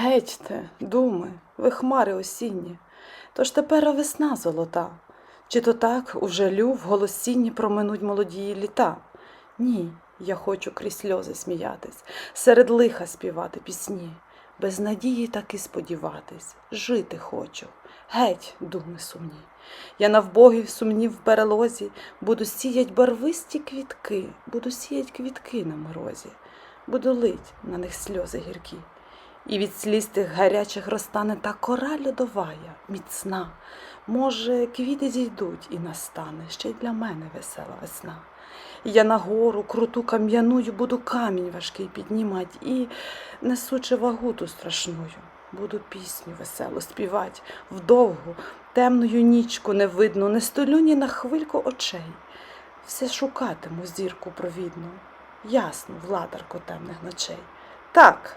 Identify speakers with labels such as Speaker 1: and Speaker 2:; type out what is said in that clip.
Speaker 1: Гетьте, думи, ви хмари осінні, тож тепер весна золота. Чи то так у жалю в голосінні проминуть молодії літа? Ні, я хочу крізь сльози сміятись, серед лиха співати пісні, без надії так і сподіватись, жити хочу, геть, думи сумні. Я навбогів сумнів в перелозі, буду сіять барвисті квітки, буду сіять квітки на морозі, буду лить на них сльози гіркі. І від сліз тих гарячих розтане та кора льодовая, міцна. Може, квіти зійдуть і настане ще й для мене весела весна. Я на гору круту кам'яную, буду камінь важкий піднімать і, несучи вагу ту страшную, буду пісню веселу співать вдовгу, темною нічку невидну, не столю ні на хвильку очей. Все шукатиму зірку провідну, ясну владарку темних ночей. Так,